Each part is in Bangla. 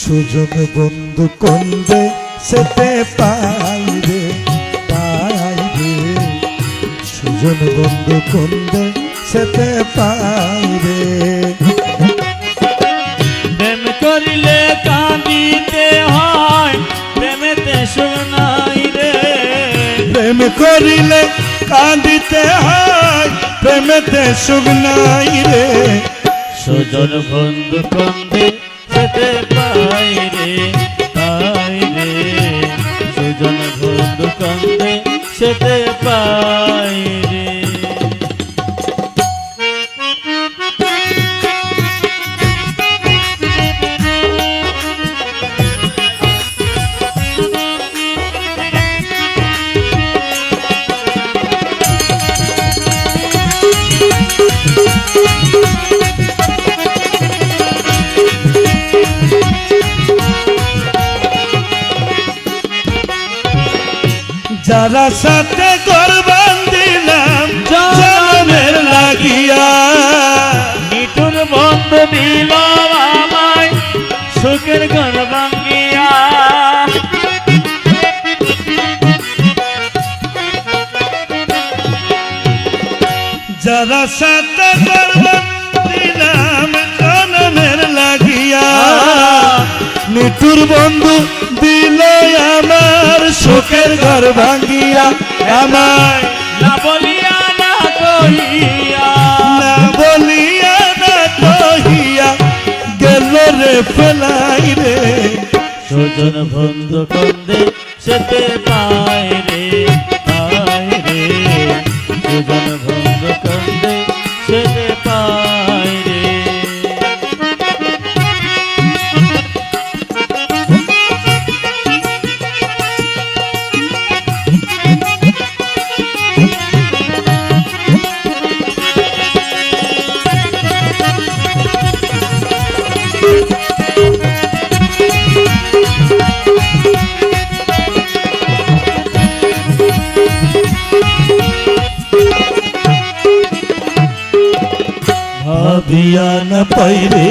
সুজন বন্ধু কন্দে সেতে পাই রে পাই রে সুজন বন্ধু কন্দে সেতে পাই রে প্রেম করিলে কাঁদিতে হয় প্রেমেতে শোনাই রে। প্রেম করিলে কাঁদিতে হয় প্রেমেতে সুখ নাই রে। সুজন বন্ধু কন্দে সেতে রে যারা সাথে করবান দিলাম জনমের লাগিয়া। মিঠুর বন্ধু দিল আমায় সুখের ঘর ভাঙ্গিয়া যারা সাথে করবান দিলাম জনমের লাগিয়া। নিটুর বন্ধু দিল আমার সুখের ঘর ভাঙ্গিয়া আমায়। না বলিয়া না কহিয়া। না বলিয়া না কহিয়া গেল রে ফেলাই রে। সুজন বন্ধু কন্দে সেতে পায় রে। ভাবিয়া না পাইরে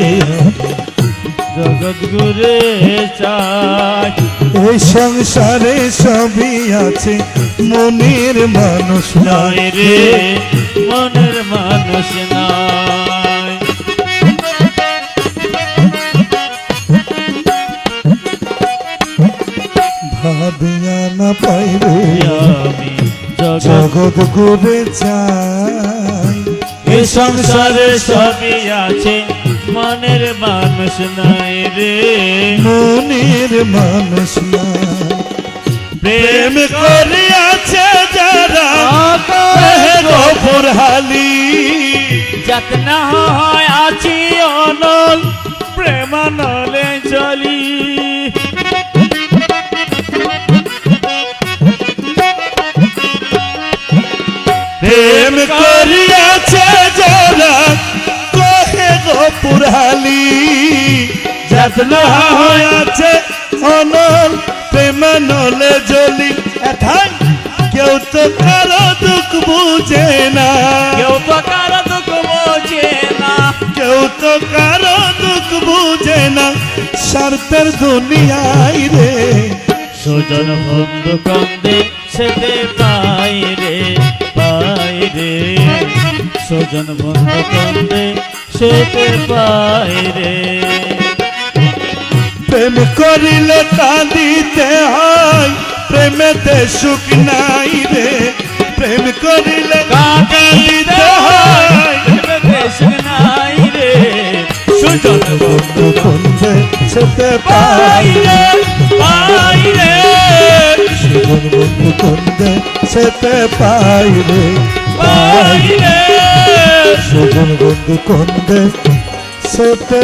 জগৎ গুরে চাই এই সংসারে সবই আছে মনের মানুষ নাই রে মনের মানুষ নাই। ভাবিয়া না পাইরে আমি জগৎ ঘুরে যাই এই সংসারে সবই আছে মনের মানুষ নাই রে। মনের মানুষ নাই। প্রেম প্রেম করিয়াছে যারা গোপুর হালি। যাত হয় আছি অনল প্রেমানলে চলি। প্রেম করিয়াছে গোপুর হালি যাতনা হয়েছে অনল প্রেম নলে জলি। এথান কেউ তো কারও দুঃখ বুঝে না। কেউ তো কারও দুঃখ বোঝে না। কেউ তো কারও দুঃখ বুঝে না। স্বার্থের দুনিয়ায় রে। সুজন বন্ধু কন্দে সেতে পাই রে পাই রে। সুজন বন্ধু কন্দে সেতে পাই রে প্রেম করিলে কাঁদিতে হয় প্রেমেতে সুখ নাই রে। প্রেম করিলে কাঁদিতে হয় প্রেমেতে সুখ নাই রে। সুজন বন্ধু বন্ধু সেতে পাই পাই রে পাই রে সুজন বন্ধু কন্দে সেতে পাই রে পাই পাই রে। বন্ধু কন্দে সেতে